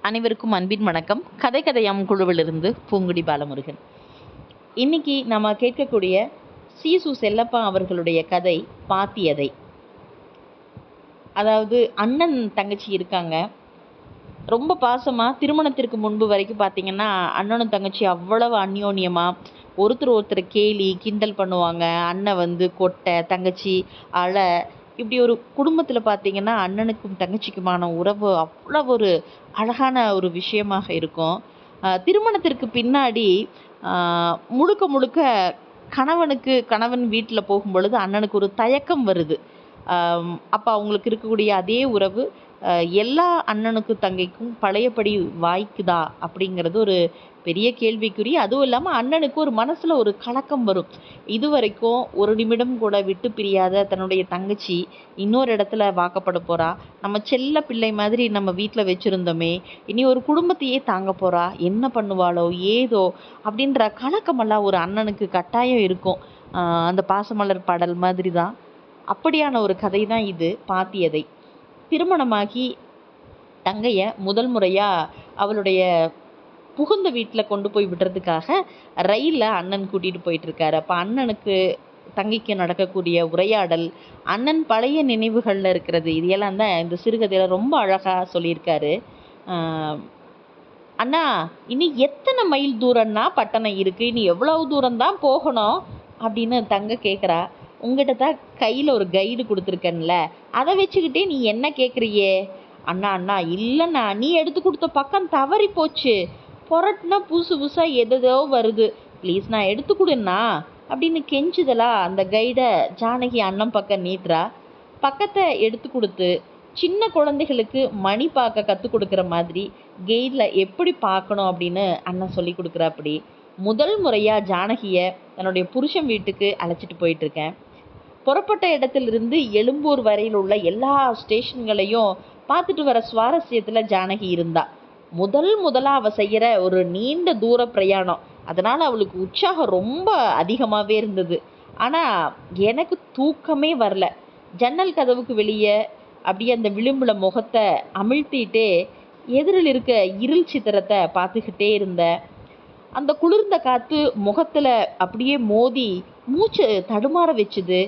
அனைவருக்கும் அன்பின் வணக்கம். கதை கதையாம் குழுவிலிருந்து பூங்குடி பாலமுருகன். இன்னைக்கு நம்ம கேட்கக்கூடிய சீசு செல்லப்பா அவர்களுடைய கதை பாத்தியதை. அதாவது அண்ணன் தங்கச்சி இருக்காங்க. ரொம்ப பாசமாக திருமணத்திற்கு முன்பு வரைக்கும் பார்த்தீங்கன்னா அண்ணனும் தங்கச்சி அவ்வளவு அந்யோன்யமாக ஒருத்தர் ஒருத்தர் கேலி கிண்டல் பண்ணுவாங்க. அண்ணன் வந்து கொட்டை தங்கச்சி அலை இப்படி ஒரு குடும்பத்தில் பார்த்தீங்கன்னா அண்ணனுக்கும் தங்கச்சிக்குமான உறவு அவ்வளோ ஒரு அழகான ஒரு விஷயமாக இருக்கும். திருமணத்திற்கு பின்னாடி முழுக்க முழுக்க கணவனுக்கு கணவன் வீட்டில் போகும் பொழுது அண்ணனுக்கு ஒரு தயக்கம் வருது. அப்போ அவங்களுக்கு இருக்கக்கூடிய அதே உறவு எல்லா அண்ணனுக்கும் தங்கைக்கும் பழையபடி வாய்க்குதா அப்படிங்கிறது ஒரு பெரிய கேள்விக்குறி. அதுவும் இல்லாமல் அண்ணனுக்கு ஒரு மனசில் ஒரு கலக்கம் வரும். இது வரைக்கும் ஒரு நிமிடம் கூட விட்டு பிரியாத தன்னுடைய தங்கச்சி இன்னொரு இடத்துல வாக்கப்பட போகிறா நம்ம செல்ல பிள்ளை மாதிரி நம்ம வீட்டில் வச்சுருந்தோமே இனி ஒரு குடும்பத்தையே தாங்க போகிறா என்ன பண்ணுவாளோ ஏதோ அப்படின்ற கலக்கமெல்லாம் ஒரு அண்ணனுக்கு கட்டாயம் இருக்கும். அந்த பாசமலர் பாடல் மாதிரி தான் அப்படியான ஒரு கதை தான் இது பாத்தியதை. திருமணமாகி தங்கைய முதல் முறையாக அவளுடைய புகுந்த வீட்டில் கொண்டு போய் விடுறதுக்காக ரயிலில் அண்ணன் கூட்டிகிட்டு போயிட்டுருக்காரு. அப்போ அண்ணனுக்கு தங்கைக்கு நடக்கக்கூடிய உரையாடல் அண்ணன் பழைய நினைவுகளில் இருக்கிறது இது எல்லாம் தான் இந்த சிறுகதையில் ரொம்ப அழகாக சொல்லியிருக்காரு. அண்ணா இனி எத்தனை மைல் தூரம்னா பட்டணம் இருக்குது இனி எவ்வளவு தூரம் தான் போகணும்? அப்படின்னு தங்க கேட்குறா உங்ககிட்ட தான் கையில் ஒரு கைடு கொடுத்துருக்கேன்ல. அதை வச்சுக்கிட்டே நீ என்ன கேட்குறியே அண்ணா அண்ணா இல்லைண்ணா நீ எடுத்து கொடுத்த பக்கம் தவறி போச்சு. புரட்டுனா புதுசு புதுசாக எதோ வருது. ப்ளீஸ் நான் எடுத்து கொடுண்ணா அப்படின்னு கெஞ்சுதலா அந்த கைடை ஜானகி அண்ணன் பக்கம் நீட்டுறா. பக்கத்தை எடுத்து கொடுத்து சின்ன குழந்தைகளுக்கு மணி பார்க்க கற்றுக் கொடுக்குற மாதிரி கெய்டில் எப்படி பார்க்கணும் அப்படின்னு அண்ணன் சொல்லி கொடுக்குறாப்படி. முதல் முறையாக ஜானகியை தன்னுடைய புருஷன் வீட்டுக்கு அழைச்சிட்டு போயிட்டுருக்கேன் புறப்பட்ட இடத்திலிருந்து எழும்பூர் வரையில் உள்ள எல்லா ஸ்டேஷன்களையும் பார்த்துட்டு வர சுவாரஸ்யத்தில் ஜானகி இருந்தா. முதல் முதலாக அவள் செய்கிற ஒரு நீண்ட தூர பிரயாணம். அதனால் அவளுக்கு உற்சாகம் ரொம்ப அதிகமாகவே இருந்தது. ஆனால் எனக்கு தூக்கமே வரல. ஜன்னல் கதவுக்கு வெளியே அப்படியே அந்த விளிம்புல முகத்தை அமிழ்த்திட்டே எதிரில் இருக்க இருள் சித்திரத்தை பார்த்துக்கிட்டே இருந்தேன் அந்த குளிர்ந்த காற்று முகத்தில் அப்படியே மோதி மூச்சு தடுமாற வச்சுது.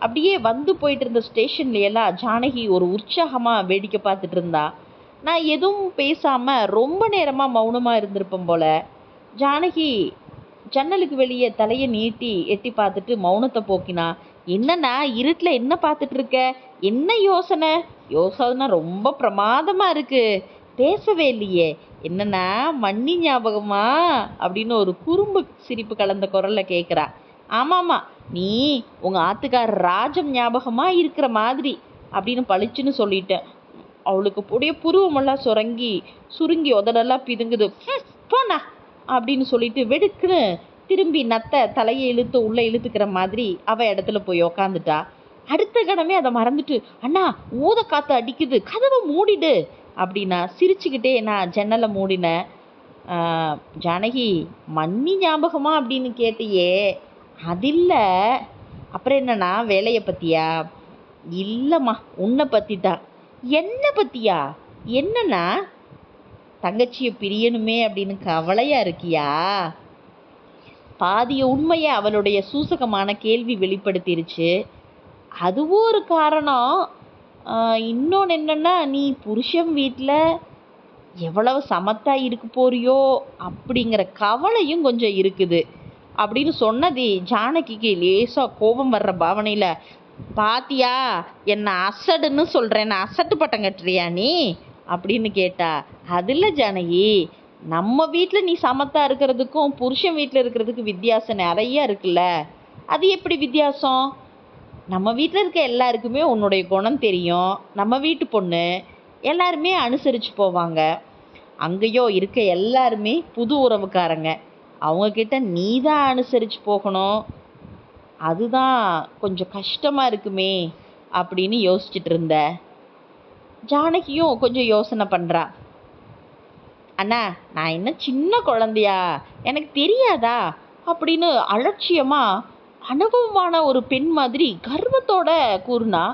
அப்படியே வந்து போயிட்டு இருந்த ஸ்டேஷன்ல எல்லாம் ஜானகி ஒரு உற்சாகமாக வேடிக்கை பார்த்துட்டு இருந்தா. நான் எதுவும் பேசாமல் ரொம்ப நேரமாக மௌனமாக இருந்திருப்பேன் போல. ஜானகி ஜன்னலுக்கு வெளியே தலையை நீட்டி எட்டி பார்த்துட்டு மௌனத்தை போக்கினா என்னண்ணா இருட்டில் என்ன பார்த்துட்டு இருக்க? என்ன யோசனை? யோசனை ரொம்ப பிரமாதமாக இருக்கு. பேசவே இல்லையே. என்னன்னா மண்ணி ஞாபகமா? அப்படின்னு ஒரு குறும்பு சிரிப்பு கலந்த குரலில் கேட்குறா ஆமாம்மா நீ உங்கள் ஆத்துக்கார ராஜம் ஞாபகமாக இருக்கிற மாதிரி அப்படின்னு பளிச்சுன்னு சொல்லிட்டேன் அவளுக்கு புடைய புருவமெல்லாம் சுரங்கி சுருங்கி உதடெல்லாம் பிதுங்குது. போனா அப்படின்னு சொல்லிட்டு வெடுக்குன்னு திரும்பி நத்தை தலையை இழுத்து உள்ளே இழுத்துக்கிற மாதிரி அவள் இடத்துல போய் உக்காந்துட்டா. அடுத்த கணமே அதை மறந்துட்டு அண்ணா ஊத காற்று அடிக்குது கதவை மூடிடு அப்படின்னா சிரிச்சுக்கிட்டே நான் ஜன்னலை மூடினேன். ஜானகி மண்ணி ஞாபகமா? அப்படின்னு கேட்டியே. அது இல்லை அப்புறம் என்னண்ணா வேலையை பற்றியா இல்லைம்மா உன்னை பற்றி தான் என்ன பற்றியா என்னண்ணா தங்கச்சியை பிரியணுமே அப்படின்னு கவலையாக இருக்கியா? பாதிய உண்மையை அவளுடைய சூசகமான கேள்வி வெளிப்படுத்திருச்சு. அதுவும் ஒரு காரணம். இன்னொன்று என்னென்னா நீ புருஷன் வீட்டில் எவ்வளவு சமத்தாக இருக்க போறியோ அப்படிங்கிற கவலையும் கொஞ்சம் இருக்குது. அப்படின்னு சொன்னது ஜானகிக்கு லேசா கோபம் வர்ற பாவனையில் பாத்தியா என்ன அசடுன்னு சொல்கிறேன் அசட்டு பட்டம் கட்டுறியா நீ? அப்படின்னு கேட்டா அது இல்லை ஜானகி நம்ம வீட்டில் நீ சமத்தா இருக்கிறதுக்கும் புருஷன் வீட்டில் இருக்கிறதுக்கு வித்தியாசம் நிறைய இருக்குல்ல. அது எப்படி வித்தியாசம்? நம்ம வீட்டில் இருக்க எல்லாருக்குமே உன்னுடைய குணம் தெரியும். நம்ம வீட்டு பொண்ணு எல்லாருமே அனுசரித்து போவாங்க. அங்கேயோ இருக்க எல்லாருமே புது உறவுக்காரங்க. அவங்கக்கிட்ட நீ தான் அனுசரித்து போகணும். அதுதான் கொஞ்சம் கஷ்டமாக இருக்குமே அப்படின்னு யோசிச்சுட்டு இருந்த ஜானகியும் கொஞ்சம் யோசனை பண்ணுறா அண்ணா நான் என்ன சின்ன குழந்தையா? எனக்கு தெரியாதா? அப்படின்னு அலட்சியமாக அனுபவமான ஒரு பெண் மாதிரி கர்வத்தோட கூறுனா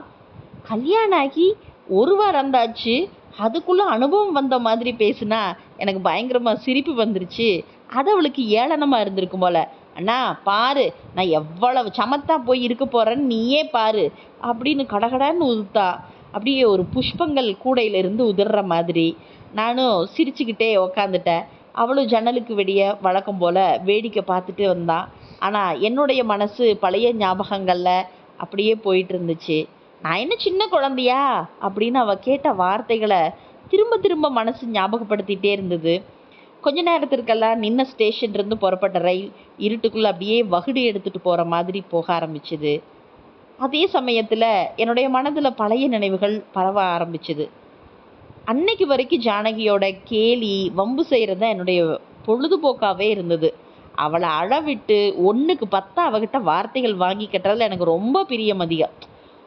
கல்யாணம் ஆகி ஒரு வாரம் தாச்சு அதுக்குள்ளே அனுபவம் வந்த மாதிரி பேசுனா எனக்கு பயங்கரமாக சிரிப்பு வந்துருச்சு. அது அவளுக்கு ஏளனமாக இருந்திருக்கும் போல. அண்ணா பாரு நான் எவ்வளவு சமத்தா போய் இருக்க போறேன்னு நீயே பாரு அப்படின்னு கடகடான்னு உதுத்தா. அப்படியே ஒரு புஷ்பங்கள் கூடையிலிருந்து உதிர்ற மாதிரி. நானும் சிரிச்சுக்கிட்டே உக்காந்துட்டேன். அவளும் ஜன்னலுக்கு வெளியே வழக்கம் போல வேடிக்கை பார்த்துட்டு வந்தான் ஆனால் என்னுடைய மனசு பழைய ஞாபகங்களில் அப்படியே போயிட்டு இருந்துச்சு நான் என்ன சின்ன குழந்தையா? அப்படின்னு அவள் கேட்ட வார்த்தைகளை திரும்ப திரும்ப மனசு ஞாபகப்படுத்திட்டே இருந்தது. கொஞ்ச நேரத்திற்கெல்லாம் நின்ன ஸ்டேஷன்லேருந்து புறப்பட்ட ரயில் இருட்டுக்குள்ளே அப்படியே வகுடு எடுத்துகிட்டு போகிற மாதிரி போக ஆரம்பிச்சுது. அதே சமயத்தில் என்னுடைய மனதில் பழைய நினைவுகள் பரவ ஆரம்பிச்சுது. அன்னைக்கு வரைக்கும் ஜானகியோட கேலி வம்பு செய்கிறது தான் என்னுடைய பொழுதுபோக்காகவே இருந்தது. அவளை அழவிட்டு ஒன்றுக்கு பத்தா அவகிட்ட வார்த்தைகள் வாங்கி கட்டுறதுல எனக்கு ரொம்ப பிரியம் அதிகம்.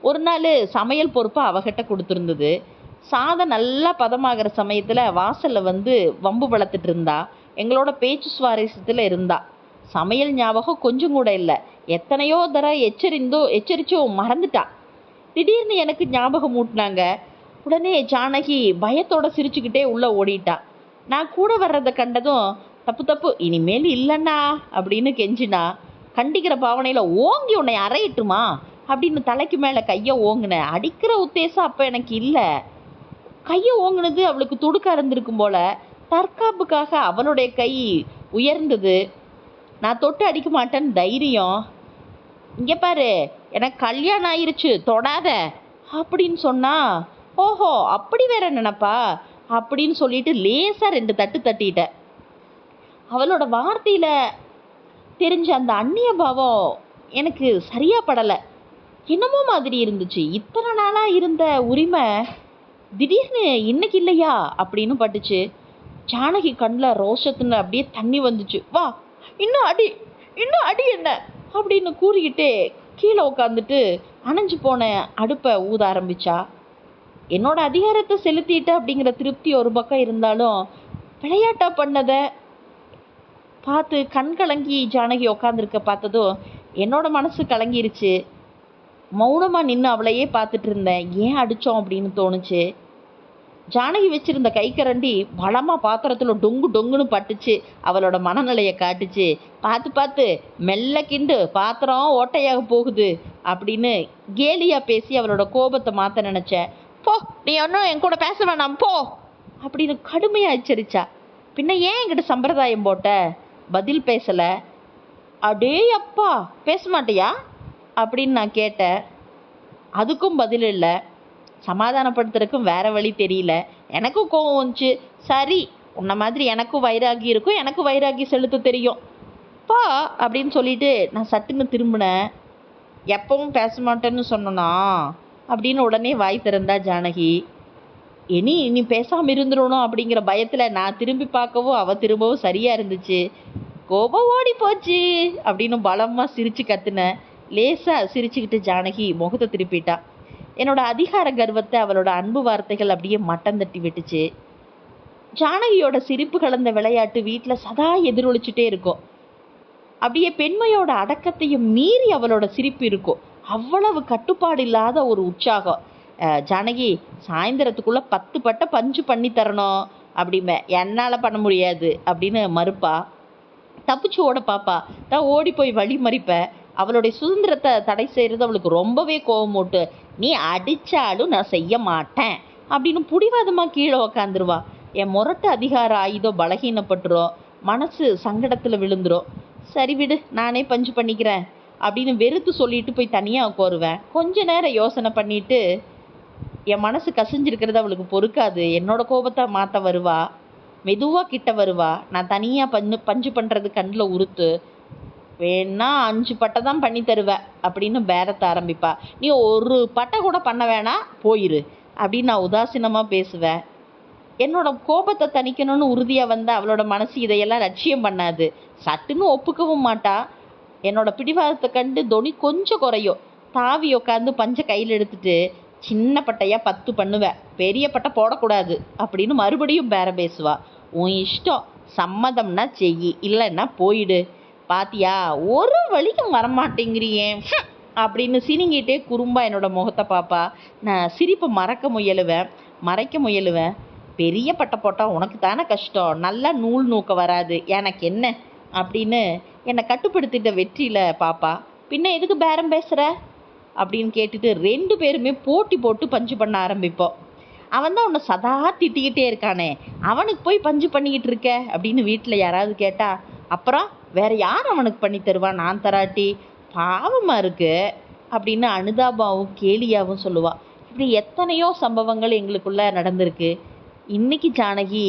ஒரு நாள் சமையல் பொறுப்பை அவகிட்ட கொடுத்துருந்தது. சாதம் நல்லா பதமாகிற சமயத்தில் வாசலில் வந்து வம்பு வளர்த்துட்டு இருந்தா எங்களோட பேச்சு சுவாரஸ்யத்தில் இருந்தா. சமையல் ஞாபகம் கொஞ்சம் கூட இல்லை. எத்தனையோ தடவை எச்சரிந்தோ எச்சரிச்சோ மறந்துட்டா. திடீர்னு எனக்கு ஞாபகம் ஊட்டினாங்க. உடனே ஜானகி பயத்தோட சிரிச்சுக்கிட்டே உள்ளே ஓடிட்டா. நான் கூட வர்றதை கண்டதும் தப்பு தப்பு இனிமேல் இல்லைண்ணா அப்படின்னு கெஞ்சினா. கண்டிக்கிற பாவனையில் ஓங்கி உன்னை அறையிட்டுமா? அப்படின்னு தலைக்கு மேலே கையை ஓங்கினேன் அடிக்கிற உத்தேசம் அப்போ எனக்கு இல்லை. கையை ஓங்கினது அவளுக்கு துடுக்க இருந்திருக்கும் போல தற்காப்புக்காக அவளுடைய கை உயர்ந்தது. நான் தொட்டு அடிக்க மாட்டேன்னு தைரியம். இங்கே பாரு எனக்கு கல்யாணம் ஆயிருச்சு தொடாத. அப்படின்னு சொன்னா ஓஹோ அப்படி வேற நினப்பா அப்படின்னு சொல்லிட்டு லேசாக ரெண்டு தட்டு தட்டிட்டேன் அவளோட வார்த்தையில் தெரிஞ்ச அந்த அந்நிய பாவம் எனக்கு சரியாக படலை. என்னமோ மாதிரி இருந்துச்சு. இத்தனை நாளாக இருந்த உரிமை திடீர்னு இன்னைக்கு இல்லையா அப்படின்னு பட்டுச்சு. ஜானகி கண்ணில் ரோஷத்துல அப்படியே தண்ணி வந்துச்சு. வா இன்னும் அடி இன்னும் அடி என்ன? அப்படின்னு கூறிக்கிட்டே கீழே உட்காந்துட்டு அணைஞ்சு போன அடுப்பை ஊத ஆரம்பிச்சா. என்னோட அதிகாரத்தை செலுத்திட்ட அப்படிங்கிற திருப்தி ஒரு பக்கம் இருந்தாலும் விளையாட்டா பண்ணதை? பார்த்து கண் கலங்கி ஜானகி உட்காந்துருக்க பார்த்ததும் என்னோட மனசு கலங்கிருச்சு. மௌனமாக நின்று அவளையே பார்த்துட்டு இருந்தேன். ஏன் அடித்தோம் அப்படின்னு தோணுச்சு. ஜானகி வச்சிருந்த கைக்கரண்டி பலமாக பாத்திரத்தில் டொங்கு டொங்குன்னு பட்டுச்சு. அவளோட மனநிலையை காட்டுச்சு. பார்த்து பார்த்து மெல்ல கிண்டு பாத்திரம் ஓட்டையாக போகுது அப்படின்னு கேலியாக பேசி அவளோட கோபத்தை மாற்ற நினச்சேன். போ நீ ஒன்றும் என் கூட பேச வேணாம் போ அப்படின்னு கடுமையாக எச்சரிச்சா. பின்ன ஏன் என்கிட்ட சம்பிரதாயம் போட்ட? பதில் பேசலை. அடே அப்பா பேச மாட்டியா? அப்படின்னு நான் கேட்டேன். அதுக்கும் பதில் இல்லை. சமாதானப்படுத்துறதுக்கும் வேற வழி தெரியல. எனக்கும் கோவம் வந்துச்சு. சரி உன்ன மாதிரி எனக்கும் வைராகி இருக்கும். எனக்கும் வைராகி செலுத்த தெரியும். பா அப்படின்னு சொல்லிட்டு நான் சட்டுன்னு திரும்பினேன். எப்பவும் பேச மாட்டேன்னு சொன்னனா? அப்படின்னு உடனே வாய் திறந்தா ஜானகி. இனி இனி பேசாமல் இருந்துடணும் அப்படிங்கிற பயத்தில் நான் திரும்பி பார்க்கவும் அவ திரும்பவும் சரியாக இருந்துச்சு. கோபம் ஓடி போச்சு அப்படின்னு பலமாக சிரித்து கத்துனேன். லேசாக சிரிச்சுக்கிட்டு ஜானகி முகத்தை திருப்பிட்டா. என்னோட அதிகார கர்வத்தை அவளோட அன்பு வார்த்தைகள் அப்படியே மட்டம் தட்டி விட்டுச்சு. ஜானகியோட சிரிப்பு கலந்த விளையாட்டு வீட்டில் சதா எதிரொலிச்சுட்டே இருக்கும். அப்படியே பெண்மையோட அடக்கத்தையும் மீறி அவளோட சிரிப்பு இருக்கும். அவ்வளவு கட்டுப்பாடு இல்லாத ஒரு உற்சாகம். ஜானகி சாயந்தரத்துக்குள்ள பத்து பட்டை பஞ்சு பண்ணி தரணும். அப்படிம்ப என்னால் பண்ண முடியாது. அப்படின்னு மறுப்பா. தப்பிச்சு ஓட பாப்பா தான் ஓடி போய் வழி மறிப்பேன் அவளுடைய சுதந்திரத்தை தடை செய்கிறது அவளுக்கு ரொம்பவே கோவம் நீ அடித்தாலும் நான் செய்ய மாட்டேன். அப்படின்னு புடிவாதமாக கீழே உக்காந்துருவா. என் முரட்டு அதிகார ஆயுதம் பலகீனப்பட்டுரும். மனசு சங்கடத்தில் விழுந்துடும் சரி விடு நானே பஞ்சு பண்ணிக்கிறேன் அப்படின்னு வெறுத்து சொல்லிட்டு போய் தனியாக உட்காருவேன். கொஞ்ச நேரம் யோசனை பண்ணிட்டு என் மனசு கசிஞ்சிருக்கிறது அவளுக்கு பொறுக்காது. என்னோட கோபத்தை மாற்ற வருவா. மெதுவாக கிட்ட வருவா. நான் தனியாக பஞ்சு பஞ்சு பண்ணுறது கண்ணில் உறுத்து வேணா அஞ்சு பட்டை தான் பண்ணி தருவேன் அப்படின்னு பேரத்தை ஆரம்பிப்பா. நீ ஒரு பட்டை கூட பண்ண வேணாம் போயிரு. அப்படின்னு நான் உதாசீனமாக பேசுவேன் என்னோட கோபத்தை தணிக்கணும்னு உறுதியாக வந்த அவளோட மனசு இதையெல்லாம் லட்சியம் பண்ணாது. சட்டுன்னு ஒப்புக்கவும் மாட்டா. என்னோட பிடிவாதத்தை கண்டு தொனி கொஞ்சம் குறையும் தாவி உட்காந்து பஞ்ச கையில் எடுத்துட்டு சின்ன பட்டையாக பத்து பண்ணுவேன் பெரிய பட்டை போடக்கூடாது. அப்படின்னு மறுபடியும் பேர பேசுவா. உன் இஷ்டம். சம்மதம்னா செய். இல்லைன்னா போயிடு. பாத்தியா? ஒரு வழிக்கும் வரமாட்டேங்கிறியே. அப்படின்னு சினிங்கிட்டே குறும்பா என்னோட முகத்தை பாப்பா. நான் சிரிப்பை மறக்க முயலுவேன் மறைக்க முயலுவேன். பெரிய பட்டை போட்டால் உனக்கு தானே கஷ்டம். நல்லா நூல் நூக்க வராது. எனக்கு என்ன? அப்படின்னு என்னை கட்டுப்படுத்திட்ட வெற்றியில் பாப்பா. பின்ன எதுக்கு பேரம் பேசுகிற அப்படின்னு கேட்டுட்டு ரெண்டு பேருமே போட்டி போட்டு பஞ்சு பண்ண ஆரம்பிப்போம். அவன் தான் உன்னை சதா திட்டிக்கிட்டே இருக்கானே. அவனுக்கு போய் பஞ்சு பண்ணிக்கிட்டு இருக்க? அப்படின்னு வீட்டில் யாராவது கேட்டால் அப்புறம் வேற யார் அவனுக்கு பண்ணி தருவா? நான் தராட்டி. பாவமாக இருக்கு அப்படின்னு அனுதாபாவும் கேலியாவும் சொல்லுவாள் இப்படி எத்தனையோ சம்பவங்கள் எங்களுக்குள்ளே நடந்திருக்கு. இன்னைக்கு ஜானகி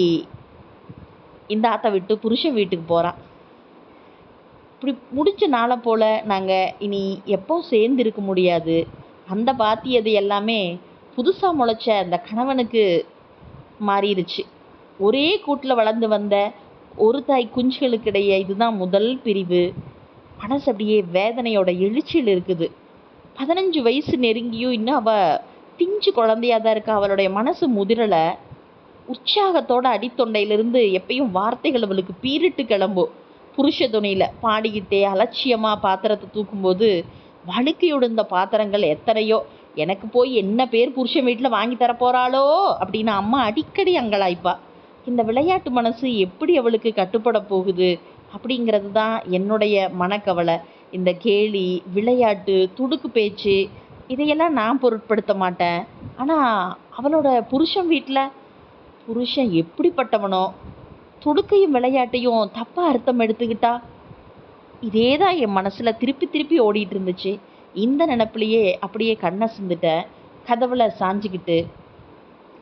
இந்த ஆத்தை விட்டு புருஷன் வீட்டுக்கு போகிறான் இப்படி முடிச்ச நாளை போல் நாங்கள் இனி எப்போ சேர்ந்து இருக்க முடியாது. அந்த பாத்தியது எல்லாமே புதுசாக முளைச்ச அந்த கணவனுக்கு மாறிடுச்சு. ஒரே கூட்டில் வளர்ந்து வந்த ஒரு தாய் குஞ்சுகளுக்கிடையே இதுதான் முதல் பிரிவு. மனசு அப்படியே வேதனையோட எழுச்சியில் இருக்குது. பதினஞ்சு வயசு நெருங்கியும் இன்னும் அவள் பிஞ்சு குழந்தையாக தான் இருக்கா? அவளுடைய மனசு முதிரலை. உற்சாகத்தோட அடித்தொண்டையிலிருந்து எப்பயும் வார்த்தைகள் அவளுக்கு பீரிட்டு கிளம்பும். புருஷ துணியில் பாடிக்கிட்டே அலட்சியமாக பாத்திரத்தை தூக்கும்போது வழுக்கையுடுந்த பாத்திரங்கள் எத்தனையோ? எனக்கு போய் என்ன பேர் புருஷன் வீட்டில் வாங்கி தர போகிறாளோ அப்படின்னு அம்மா அடிக்கடி அங்கலாய்ப்பா. இந்த விளையாட்டு மனசு எப்படி அவளுக்கு கட்டுப்பட போகுது அப்படிங்கிறது தான் என்னுடைய மனக்கவலை. இந்த கேலி விளையாட்டு துடுக்கு பேச்சு இதையெல்லாம் நான் பொருட்படுத்த மாட்டேன். ஆனால் அவளோட புருஷன் வீட்டில் புருஷன் எப்படிப்பட்டவனோ துடுக்கையும் விளையாட்டையும் தப்பாக அர்த்தம் எடுத்துக்கிட்டா இதே தான் என் மனசில் திருப்பி திருப்பி ஓடிட்டு இருந்துச்சு இந்த நினப்புலையே அப்படியே கண்ணை சிந்துட்டேன். கதவுல சாஞ்சிக்கிட்டு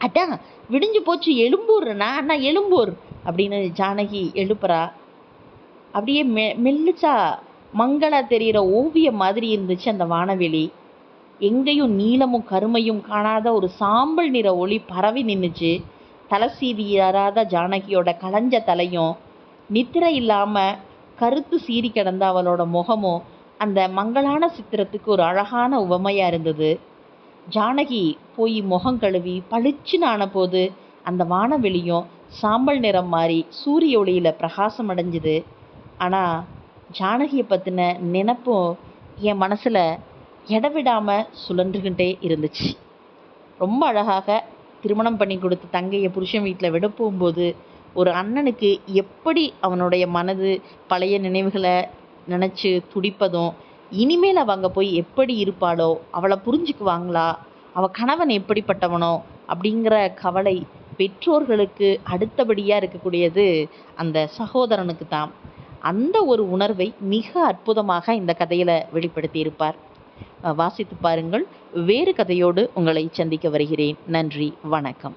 அதான் விடிஞ்சு போச்சு எழும்பூர்ண்ணா அண்ணா எழும்பூர். அப்படின்னு ஜானகி எழுப்புறா. அப்படியே மெ மெல்லிச்சா மங்களா தெரிகிற ஓவியம் மாதிரி இருந்துச்சு அந்த வானவெளி. எங்கேயும் நீலமும் கருமையும் காணாத ஒரு சாம்பல் நிற ஒளி பரவி நின்றுச்சு தலை சீவியாராத ஜானகியோட களைஞ்ச தலையும் நித்திரை இல்லாமல் கருத்து சீறி கிடந்த அவளோட முகமும் அந்த மங்களான சித்திரத்துக்கு ஒரு அழகான உவமையாக இருந்தது. ஜானகி போய் முகம் கழுவி பளிச்சுன்னு ஆன போது அந்த வானவெளியும் சாம்பல் நிறம் மாறி சூரிய ஒளியில் பிரகாசம் அடைஞ்சுது. ஆனால் ஜானகியை பற்றின நினப்பும் என் மனசில் இடவிடாமல் சுழன்றுகிட்டே இருந்துச்சு. ரொம்ப அழகாக திருமணம் பண்ணி கொடுத்த தங்கையை புருஷன் வீட்டில் விட போகும்போது ஒரு அண்ணனுக்கு எப்படி அவனுடைய மனது பழைய நினைவுகளை நினச்சி துடிப்பதும் இனிமேல் அவள் அங்கே போய் எப்படி இருப்பாளோ அவளை புரிஞ்சுக்குவாங்களா அவள் கணவன் எப்படிப்பட்டவனோ அப்படிங்கிற கவலை பெற்றோர்களுக்கு அடுத்தபடியாக இருக்கக்கூடியது அந்த சகோதரனுக்கு தான். அந்த ஒரு உணர்வை மிக அற்புதமாக இந்த கதையில் வெளிப்படுத்தியிருப்பார். வாசித்து பாருங்கள் வேறு கதையோடு உங்களை சந்திக்க வருகிறேன். நன்றி வணக்கம்.